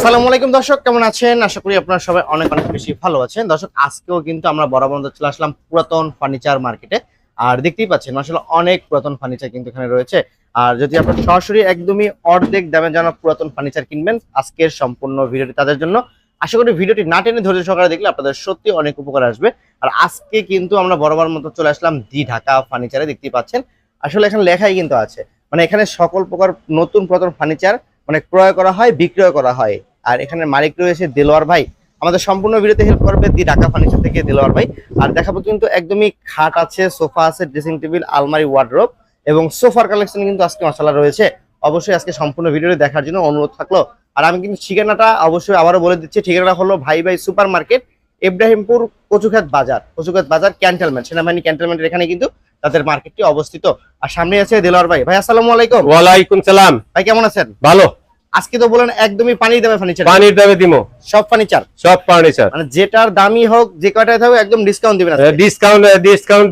আসসালামু আলাইকুম দর্শক, কেমন আছেন? আশা করি আপনারা সবাই অনেক অনেক বেশি ভালো আছেন। দর্শক, আজকেও কিন্তু আমরা বরাবর চলে আসলাম পুরাতন ফার্নিচার মার্কেটে আর দেখতেই পাচ্ছেন আসলে অনেক পুরাতন ফার্নিচার কিন্তু এখানে রয়েছে। আর যদি আপনার সরাসরি একদমই অর্ধেক দামে যেন পুরাতন ফার্নিচার কিনবেন, আজকের সম্পূর্ণ ভিডিওটি তাদের জন্য। আশা করি ভিডিওটি না টেনে ধৈর্য সহকারে দেখলে আপনাদের সত্যি অনেক উপকার আসবে। আর আজকে কিন্তু আমরা বরাবর মতো চলে আসলাম দি ঢাকা ফার্নিচারে দেখতেই পাচ্ছেন। আসলে এখানে লেখাই কিন্তু আছে। মানে এখানে সকল প্রকার নতুন পুরাতন ফার্নিচার মানে ক্রয় করা হয়, বিক্রয় করা হয়। আর এখানে মালিক রয়েছে দেলোয়ার ভাই। আমাদের সম্পূর্ণ ভিডিওতে হেল্প করবে দি ঢাকা ফার্নিচার থেকে দেলোয়ার ভাই। আর দেখাবো কিন্তু একদমই খাট আছে সোফা আছে ড্রেসিং টেবিল আলমারি ওয়ার্ড্রোব এবং সোফার কালেকশন কিন্তু আজকে মশলা রয়েছে। অবশ্যই আজকে সম্পূর্ণ ভিডিওটি দেখার জন্য অনুরোধ থাকল। আর আমি কিন্তু ঠিকানাটা অবশ্যই আবারও বলে দিচ্ছি। ঠিকানাটা হলো ভাই ভাই সুপার মার্কেট ইব্রাহিমপুর কচুখাত বাজার। কচুখাত বাজার ক্যান্টেলমেন্ট সেনাবাহিনী ক্যান্টেলমেন্টের এখানে কিন্তু তাদের মার্কেটটি অবস্থিত। আর সামনে আছে দেলোয়ার ভাই। ভাই আসসালামু আলাইকুম। ওয়ালাইকুম সালাম। ভাই কেমন আছেন? ভালো। আজকে তো বলেন একদমই পানি দামে ফার্নিচার পানির দামে দিমো। সব ফার্নিচার সব ফার্নিচার মানে যেটার দামই হোক যে কয়টাই থাকুক একদম ডিসকাউন্ট দিবেন। ডিসকাউন্ট ডিসকাউন্ট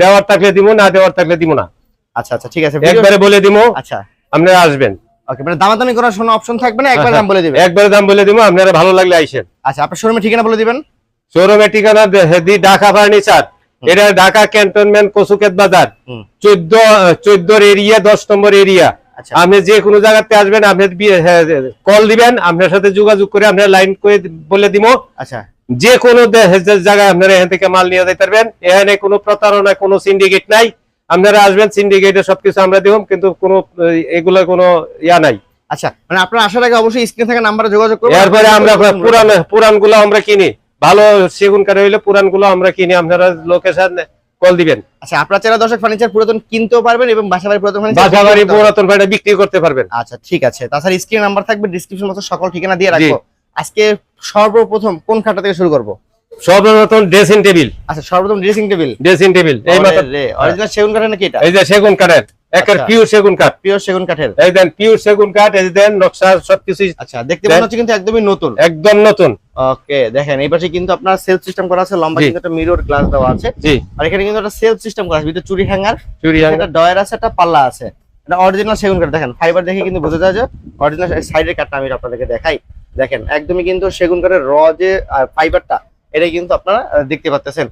দেওয়ার থাকলে দিব না দেওয়ার থাকলে দিব না। আচ্ছা আচ্ছা ঠিক আছে। একবারে বলে দিব আচ্ছা। আপনারা আসবেন। ওকে মানে দামাদামি করার কোনো অপশন থাকবে না? একবার হ্যাঁ, দাম বলে দিবেন। একবারে দাম বলে দিব আপনারা ভালো লাগলে আইসেন। আচ্ছা আপনার শোরুমে ঠিকানা বলে দিবেন? শোরুমের ঠিকানা দে- ঢাকা ফার্নিচার এটা ঢাকা ক্যান্টনমেন্ট কসুকেত বাজার। চোদ্দ চোদ্দোর এরিয়া দশ নম্বর এরিয়া আচ্ছা আপনি যে কোনো জায়গাতে আসবেন আপনি কল দিবেন আপনার সাথে যোগাযোগ করে আপনার লাইন করে বলে দিব আচ্ছা। যে কোনো জায়গায় আপনারা এখান থেকে মাল নিয়ে যেতে পারবেন। এখানে কোনো প্রতারণা কোনো সিন্ডিকেট নাই। আপনারা আসবেন সিন্ডিকেটে সবকিছু আমরা দিব কিন্তু কোনো এগুলো কোনো ইয়া নাই। আচ্ছা মানে আপনার আসার আগে অবশ্যই স্ক্রিনে থাকা নাম্বারে যোগাযোগ করবেন। এরপরে আমরা পুরান পুরানগুলো আমরা কিনি। ভালো সেগুন কাঠে হইলে পুরানগুলো আমরা কিনি। আপনারা লোকেশন কল দিবেন। আচ্ছা আপনার চেনা দর্শক ফার্নিচার পুরাতন কিনতেও পারবেন এবং বাসা বাড়ি পুরাতন furniture বাসা বাড়ি কিনতেও পারবেন। পুরাতন ভাড়া বিক্রি করতে পারবেন। আচ্ছা ঠিক আছে। তাছাড়া স্ক্রিন নাম্বার থাকবে ডিসক্রিপশন মতো সকল ঠিকানা দিয়ে। রাখব। আজকে সর্বপ্রথম কোন খাতা থেকে শুরু করব? সর্বপ্রথম ড্রেসিং টেবিল আচ্ছা সর্বপ্রথম ড্রেসিং টেবিল ড্রেসিং টেবিল এই মাত্র অরিজিনাল সেগুন কাঠের নাকি এটা? এই যে সেগুন কাঠের একের আচ্ছা। পিওর সেগুন কাঠ। পিওর সেগুন কাঠের। এই দেন পিওর সেগুন কাঠ এই দেন নকশা সবকিছু আচ্ছা দেখতে মনে হচ্ছে কিন্তু একদমই নতুন। একদম নতুন। ওকে দেখেন এই পাশে কিন্তু আপনার সেলফ সিস্টেম করা আছে লম্বা কিন্তু একটা মিরর গ্লাস দেওয়া আছে। আর এখানে কিন্তু একটা সেলফ সিস্টেম করা আছে ভিতরে চুরি হ্যাঙ্গার চুরি একটা ডয়ার আছে একটা পাল্লা আছে। এটা অরিজিনাল সেগুন কাঠ দেখেন ফাইবার দেখে কিন্তু বোঝা যায় যে অরিজিনাল সাইডের কাঠটা আমি আপনাদেরকে দেখাই। দেখেন একদমই কিন্তু সেগুন কাঠের র যে ফাইবারটা এটাই কিন্তু আপনারা দেখতে পাচ্ছেন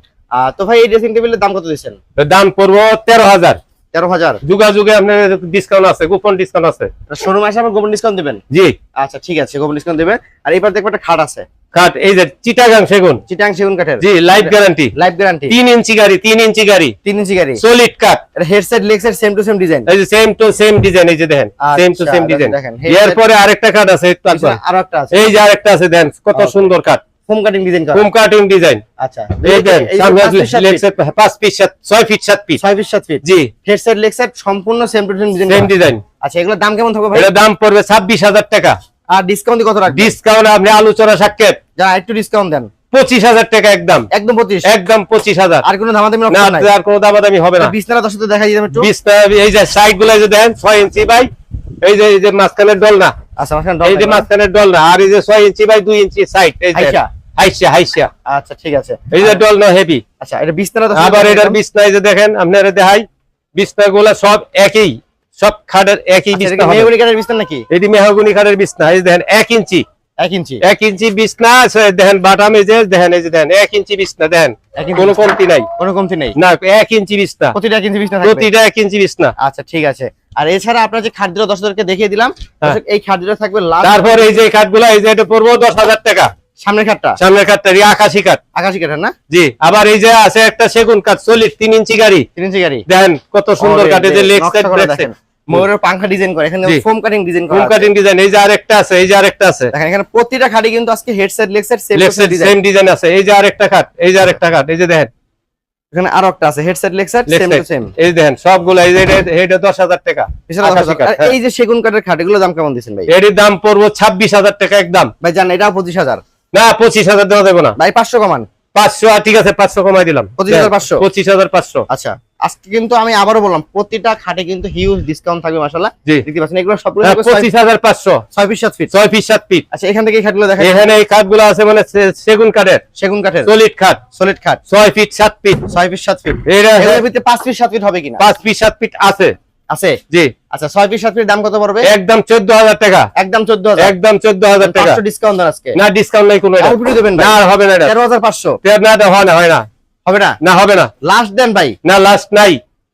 তো ভাই এই ড্রেসিং টেবিলের দাম কত দিচ্ছেন? দাম পড়ব তেরো হাজার। তেরো হাজার। যুগাযুগে আপনার ডিসকাউন্ট আছে গোপন ডিসকাউন্ট আছে। শোরুমে আসে আবার গোপন ডিসকাউন্ট দিবেন? জি। আচ্ছা ঠিক আছে গোপন ডিসকাউন্ট দেবেন। আর এবার দেখব একটা খাট আছে। কাঠ এই যে চিটাগাং সেগুন। চিটাং সেগুন কাঠের। জি লাইফ গ্যারান্টি লাইফ গ্যারান্টি তিন ইঞ্চি গাড়ি তিন ইঞ্চি গাড়ি। তিন ইঞ্চি গাড়ি। সলিড কাঠ। এটা headset leg same to same design এই যে সেম টু সেম ডিজাইন এই যে দেখেন সেম টু সেম ডিজাইন দেখেন, এরপরে আরেকটা আছে একটু আসবেন। আরও একটা আছে। এই যে আরেকটা আছে দেন কত সুন্দর foam cutting design home cutting design আচ্ছা। এই দেন সামনে পাঁচ ফিট, সাত leg ফিট, set পাঁচ ফিট সাত ছয় ফিট সাত ফিট সাত ফিট জি। হেডসেট লেগ সম্পূর্ণ same to same design same design আচ্ছা এগুলোর দাম কেমন থাকবে ভাই? এটার দাম পড়বে ছাব্বিশ হাজার টাকা। আর ডিসকাউন্ট কত রাখবেন? ডিসকাউন্ট আপনি আলোচনা সাক্ষাৎ। যা একটু ডিসকাউন্ট দেন। পঁচিশ হাজার টাকা একদম। একদম পঁচিশ। একদম পঁচিশ হাজার। আর কোনো ধামাদামি না আর কোনো দামাদামি হবে না। বিছনাটা দশ দেখা যাবে বিছনা এই যে সাইডগুলো যে দেন ছয় ইঞ্চি বাই এই যে এই যে মাঝখানের ডল না আচ্ছা মাঝখানে এই যে মাঝখানের ডল না আর এই যে ছয় ইঞ্চি বাই দুই ইঞ্চি সাইড এই যে। হাইসা। হাইসা হাইসা। আচ্ছা ঠিক আছে। এই যে ডল না হেভি আচ্ছা এটা বিছনাটা আবার এটার বিছনা এই যে দেখেন আপনারা দেখাই বিছনা গুলা সব একই সব খাটের একই বিছনা হবে। মেহগুনি কাঠের বিছনা নাকি? এটি মেহগুনি খাটের বিছনা এই যে দেখেন এক ইঞ্চি। এক ইঞ্চি? এক ইঞ্চি বিছনা দেখেন বাটাম এই যে দেখেন এই যে দেখেন এক ইঞ্চি বিছনা দেখেন এক কোনো কমতি নাই। কোনো কমতি নেই? না এক ইঞ্চি বিছনা। প্রতিটা এক ইঞ্চি বিছনা প্রতিটা এক ইঞ্চি বিছনা। আচ্ছা ঠিক আছে। আর এছাড়া আপনার যে খাদ্য দর্শকদেরকে দেখিয়ে দিলাম হ্যাঁ। এই খাদ্য থাকবে তারপর এই যে এই যে এটা পড়ব দশ হাজার টাকা। সামনের খাটটা? সামনের এই আকাশি কাঠ আকাশি না? জি আবার এই যে আছে একটা সেগুন কাঠ চল্লিশ তিন ইঞ্চি গাড়ি। তিন ইঞ্চি গাড়ি। দেখেন কত সুন্দর কাঠে যে রে, লেগ সাইড দেখেন। ময়ূরের পাংখা ডিজাইন করে এখানে ফোম কাটিং ডিজাইন করা হোম কাটিং ডিজাইন এই যে আরেকটা আছে এই যে আরেকটা আছে। দেখেন এখানে প্রতিটা খাটে কিন্তু আজকে headset leg set same design same design আছে এই যে আরেকটা কাঠ এই যে আরেকটা কাঠ এই যে দেখেন। এখানে আরও একটা আছে headset leg set same to same এই দেখেন সবগুলো এই যে এটা- এটা দশ হাজার টাকা আকাশি কাঠ, হ্যাঁ। এই যে সেগুন কাঠের খাট এগুলো দাম কেমন দিচ্ছেন ভাই? এটির দাম পড়ব ছাব্বিশ হাজার টাকা একদম। ভাই জান পঁচিশ হাজার। না পঁচিশ হাজার দেওয়া দেবো না। ভাই পাঁচশো কমান। পাঁচশো আর ঠিক আছে পাঁচশো কমাই দিলাম। 25,500 পঁচিশ হাজার পাঁচশো। আচ্ছা। আজকে কিন্তু আমি আবারও বললাম প্রতিটা খাটে কিন্তু হিউজ ডিসকাউন্ট থাকবে মাসাল্লাহ জি। দেখতে পাচ্ছেন এগুলো সবগুলো হ্যাঁ, পঁচিশ হাজার পাঁচশো। ছয় ফিট সাত ফিট ছয় ফিট সাত ফিট আচ্ছা এখান থেকে এই খাটগুলো দেখা এখানে এই কাঠগুলো আছে মানে সেগুন কাঠের। সেগুন কাঠের। সলিড কাঠ সলিড খাট। ছয় ফিট সাত ফিট ছয় ফিট সাত ফিট এটা এগুলোর ভিতরে পাঁচ ফিট সাত ফিট হবে কিনা? পাঁচ ফিট সাত ফিট আছে। আছে? জি। আচ্ছা ছয় পিস সাত পিস দাম কত পড়বে? একদম চোদ্দ হাজার টাকা। একদম চোদ্দ হাজার। একদম চোদ্দ হাজার টাকা। ডিসকাউন্ট আজকে? না ডিসকাউন্ট নাই কোনো দেবেন না হবে না তেরো হাজার পাঁচশো। হয় না হয় না। হবে না? না হবে না। লাস্ট দেন ভাই। না লাস্ট নাই।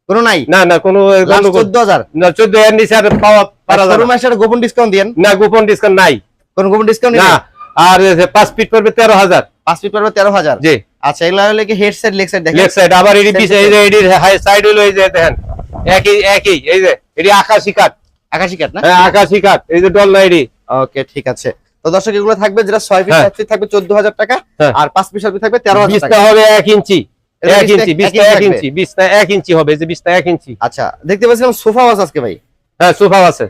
কোনো নাই? না না কোনো লাস্ট গন্ডগোল- চোদ্দ হাজার। না চোদ্দ এর নিচে আর পাওয়া পারা যাবে না। গোপন ডিসকাউন্ট দিয়েন। না গোপন ডিসকাউন্ট নাই। কোন গোপন ডিসকাউন্ট না আর এই যে পাঁচ ফিট পড়বে তেরো হাজার। পাঁচ পিস পড়বে তেরো হাজার। জি। আচ্ছা এগুলো হলে কি হেড সাইড লেগ সাইড দেখেন? লেফট সাইড আবার এডি পিছে এই যে এডি হাই সাইড হলো এই যে দেখেন একই একই এই যে এডি আকাশি কাট আকাশি কাট না? হ্যাঁ আকাশি কাট এই যে ডল্লা এডি। ওকে ঠিক আছে। তো দর্শক এগুলো থাকবে যেটা ছয় পিস হ্যাঁ। থাকবে চোদ্দ হাজার টাকা হ্যাঁ। আর পাঁচ পিস থাকবে তেরো হাজার টাকা। হবে এক ইঞ্চি। এক ইঞ্চি বিশটা এক ইঞ্চি বিশটা এক ইঞ্চি হবে এই যে বিশটা এক ইঞ্চি। আচ্ছা দেখতে পাচ্ছিলাম সোফা ওয়াজ আজকে ভাই। হ্যাঁ সোফা আছে।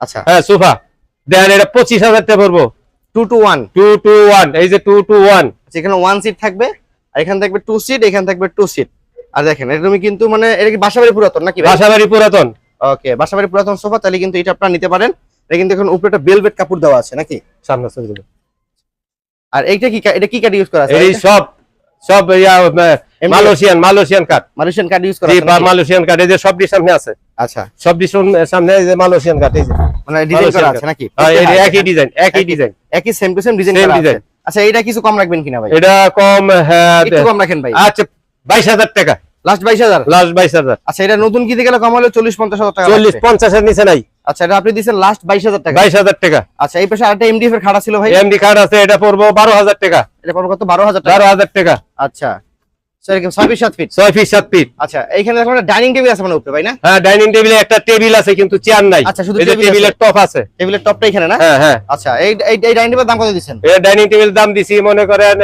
আচ্ছা। হ্যাঁ সোফা। দেখেন এটা পঁচিশ হাজার টাকা পড়ব। Two two one two two one এই যে টু টু ওয়ান এখানে ওয়ান সিট থাকবে আর এখানে থাকবে টু সিট এখানে থাকবে টু সিট আর দেখেন এরকমই কিন্তু মানে এটা কি বাসাবাড়ি পুরাতন নাকি বাসাবাড়ি পুরাতন। ওকে বাসাবাড়ি পুরাতন সোফা তাহলে কিন্তু এটা আপনারা নিতে পারেন। এটা কিন্তু এখন উপরে একটা বেলভেট কাপড় দেওয়া আছে নাকি? সামনে। আর এইটা কি এটা কি ইউজ করা আছে? এই সব সব yeah Malaysian Malaysian cut Malaysian কাঠ ইউজ করা আছে বা নাকি? মালয়েশিয়ান কাট এই যে সব সামনে আছে। আচ্ছা। সব সামনে এই যে মালয়েশিয়ান কাট এই যে। মানে ডিজাইন করা আছে নাকি? হ্যাঁ, এই হ্যাঁ, একই ডিজাইন একই একই। ডিজাইন একই সেম টু সেম ডিজাইন করা আছে। আচ্ছা এইটা কিছু কম রাখবেন কিনা ভাই? এটা কম হ্যাঁ একটু কম রাখেন ভাই। আচ্ছা বাইশ হাজার টাকা। লাস্ট বাইশ হাজার? লাস্ট বাইশ হাজার। আচ্ছা এটা নতুন কিনতে গেলে কম হলে চল্লিশ পঞ্চাশ হাজার টাকা চল্লিশ লাগবে। পঞ্চাশের নিচে নাই। আচ্ছা এটা আপনি দিচ্ছেন লাস্ট বাইশ হাজার টাকা। বাইশ হাজার টাকা। আচ্ছা এই পাশে আরেকটা এমডিএফ এর খাড়া ছিল ভাই? এমডি কার্ড আছে এটা পড়ব বারো হাজার টাকা। এটা পড়বে কত? বারো হাজার টাকা। বারো হাজার টাকা। আচ্ছা ফিট আচ্ছা ডাইনিং টেবিল আছে মানে উপরে ভাই না? হ্যাঁ ডাইনিং টেবিলে একটা টেবিল আছে কিন্তু চেয়ার নাই। আচ্ছা, শুধু এই। টেবিলের টপ আছে। টেবিলের টপটা এখানে না? হ্যাঁ হ্যাঁ। আচ্ছা এই এই এই ডাইনিং টেবিলের দাম কত দিচ্ছেন এটা ডাইনিং টেবিল দাম দিছি মনে করেন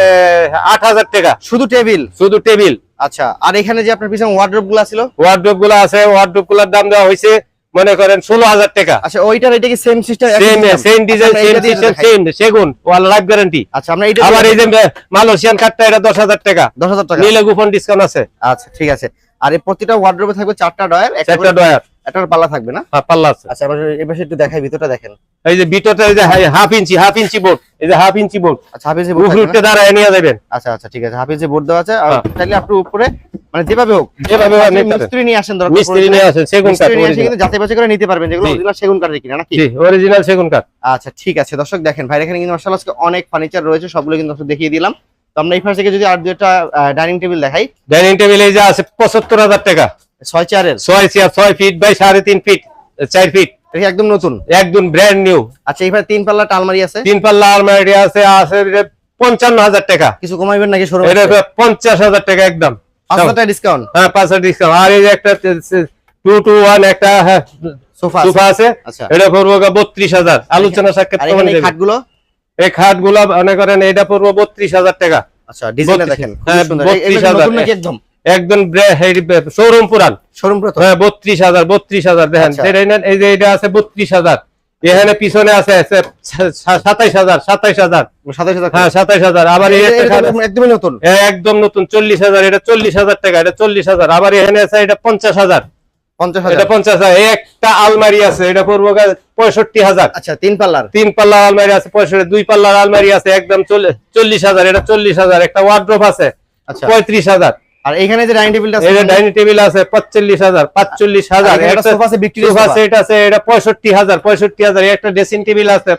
আট হাজার টাকা। শুধু টেবিল শুধু টেবিল আচ্ছা আর এখানে যে আপনার পিছনে ওয়ার্ড্রোপগুলো ছিল ওয়ার্ড্রোপগুলো আছে ওয়ার্ড্রোপগুলোর দাম দেওয়া হয়েছে মনে করেন ষোলো হাজার টাকা। আচ্ছা ওইটার এটা কি same system same same design same system same সেগুন ওয়াল লাইফ গ্যারান্টি আচ্ছা আমরা এটা আবার এই যে মালয়েশিয়ান কাঠটা এটা দশ হাজার টাকা। দশ হাজার টাকা। নিলে গোপন ডিসকাউন্ট আছে। আচ্ছা ঠিক আছে। আর এই প্রতিটা ওয়ার্ডরোবে থাকবে চারটা ডয়ার একটা ডয়ার একটা পাল্লা থাকবে না? পাল্লা আছে। আচ্ছা এবার এই পাশে একটু দেখাই ভিতরটা দেখেন। এই যে বিটটা এই যে হাফ ইঞ্চি হাফ ইঞ্চি বোর্ড এই যে হাফ ইঞ্চি বোর্ড আচ্ছা হাফিজে বোর্ড থাকবে দাঁড়ায় নিয়ে যাবেন। আচ্ছা আচ্ছা ঠিক আছে হাফিজে বোর্ড দেওয়া আছে। আর হ্যাঁ। চাইলে আপনি উপরে মানে যেভাবে হোক যেভাবে আপনি মিস্ত্রি নিয়ে আসেন দরকার মিস্ত্রি নিয়ে আসেন সেগুন কাঠ নিয়ে। কিন্তু যাচাই বাছাই করে নিতে পারবেন যেগুলো অরিজিনাল সেগুন কাঠের কিনা নাকি? জি অরিজিনাল সেগুন কাঠ। আচ্ছা ঠিক আছে দর্শক দেখেন ভাই এখানে কিন্তু মার্শাল আজকে অনেক ফার্নিচার রয়েছে সবগুলো কিন্তু দেখিয়ে দিলাম। তো আমরা এই পাশ থেকে যদি আর দুটা ডাইনিং টেবিল দেখাই। ডাইনিং টেবিল এই যে আছে পঁচাত্তর হাজার টাকা। ছয় চেয়ারের? ছয় চেয়ার ছয় ফিট বাই সাড়ে তিন ফিট চার ফিট। একদম নতুন? একদম ব্র্যান্ড নিউ আচ্ছা তিন পাল্লা আলমারি আছে? তিন পাল্লা আলমারি আছে আছে পঞ্চান্ন হাজার টাকা। কিছু কমাইবেন নাকি এটা পঞ্চাশ হাজার টাকা একদম। পাঁচ হাজার ডিসকাউন্ট হ্যাঁ পাঁচ হাজার ডিসকাউন্ট আর এই যে একটা টু টু ওয়ান একটা হ্যাঁ, সোফা সোফা আছে। আচ্ছা। এটা পড়ব বত্রিশ হাজার। আলোচনা সাক্ষাৎ এই। খাটগুলো? মনে করেন এটা পড়ব বত্রিশ হাজার টাকা। আচ্ছা ডিজাইনটা 32 দেখেন হ্যাঁ, সুন্দর। 32,000 একদম? একদম শোরুম পুরান। শোরুম হ্যাঁ বত্রিশ হাজার বত্রিশ হাজার দেখেন। আচ্ছা। এই যে এটা আছে বত্রিশ হাজার। এখানে পিছনে আছে সাতাইশ হাজার সাতাইশ হাজার। হ্যাঁ সাতাইশ হাজার। আবার। একদমই নতুন। একদম নতুন চল্লিশ হাজার এটা চল্লিশ হাজার টাকা এটা চল্লিশ হাজার। আবার এখানে আছে এটা পঞ্চাশ হাজার। পঞ্চাশ হাজার। এটা পঞ্চাশ হাজার। একটা আলমারি আছে এটা পড়ব পঁয়ষট্টি হাজার। আচ্ছা তিন পাল্লার। তিন পাল্লার আলমারি আছে পঁয়ষট্টি দুই পাল্লার আলমারি আছে একদম চল্লিশ চল্লিশ হাজার এটা চল্লিশ হাজার। একটা ওয়ার্ড্রোপ আছে আচ্ছা। পঁয়ত্রিশ হাজার। আর এখানে যে ডাইনিং টেবিলটা আছে এটা ডাইনিং টেবিল আছে পাঁচচল্লিশ হাজার পাঁচচল্লিশ হাজার আর এখানে একটা একটা সোফা আছে ভিক্টোরিয়া সোফা। সেট আছে এটা পঁয়ষট্টি হাজার পঁয়ষট্টি হাজার একটা ড্রেসিং টেবিল আছে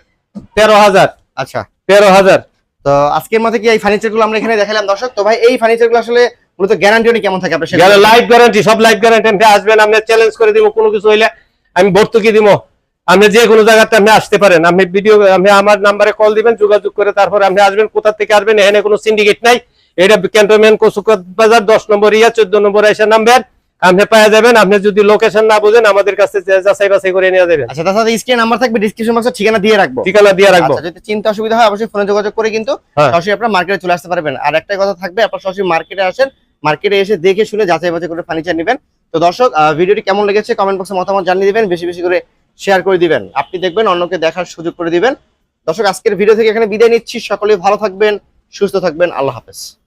তেরো হাজার। আচ্ছা। তেরো হাজার। তো আজকের মধ্যে কি এই ফার্নিচারগুলো আমরা এখানে দেখালাম? দর্শক তো ভাই এই ফার্নিচারগুলো আসলে মূলত গ্যারান্টি কেমন থাকে আপনার সেটা লাইফ গ্যারান্টি সব লাইফ গ্যারান্টি আসবেন আপনি চ্যালেঞ্জ করে দিব কোনো কিছু হইলে আমি ভর্তুকি দিব। আপনি যে কোনো জায়গাতে আপনি আসতে পারেন। আপনি ভিডিও আপনি আমার নাম্বারে কল দিবেন যোগাযোগ করে তারপরে আপনি আসবেন। কোথা থেকে আসবেন এখানে কোনো সিন্ডিকেট নাই। এটা ক্যান্টনমেন্ট কসুকত বাজার দশ নম্বর ইয়া চোদ্দ নম্বর এসে নামবেন। আপনি পাওয়া যাবেন। আপনি যদি লোকেশন না বুঝেন আমাদের কাছে যা- যাচাই বাছাই করে নিয়ে যাবেন। আচ্ছা তাছাড়া স্ক্রিন নাম্বার থাকবে ডিসক্রিপশন বক্সে ঠিকানা দিয়ে রাখব। ঠিকানা দিয়ে রাখব। আচ্ছা যদি চিন্তা অসুবিধা হয় অবশ্যই ফোনে যোগাযোগ করে কিন্তু হ্যাঁ। সরাসরি আপনার মার্কেটে চলে আসতে পারবেন। আর একটা কথা থাকবে আপনার সরাসরি মার্কেটে আসেন মার্কেটে এসে দেখে শুনে যাচাই বাছাই করে ফার্নিচার নেবেন। তো দর্শক ভিডিওটি কেমন লেগেছে কমেন্ট বক্সে মতামত জানিয়ে দিবেন বেশি বেশি করে শেয়ার করে দিবেন। আপনি দেখবেন অন্যকে দেখার সুযোগ করে দিবেন। দর্শক আজকের ভিডিও থেকে এখানে বিদায় নিচ্ছি। সকলে ভালো থাকবেন সুস্থ থাকবেন। আল্লাহ হাফেজ।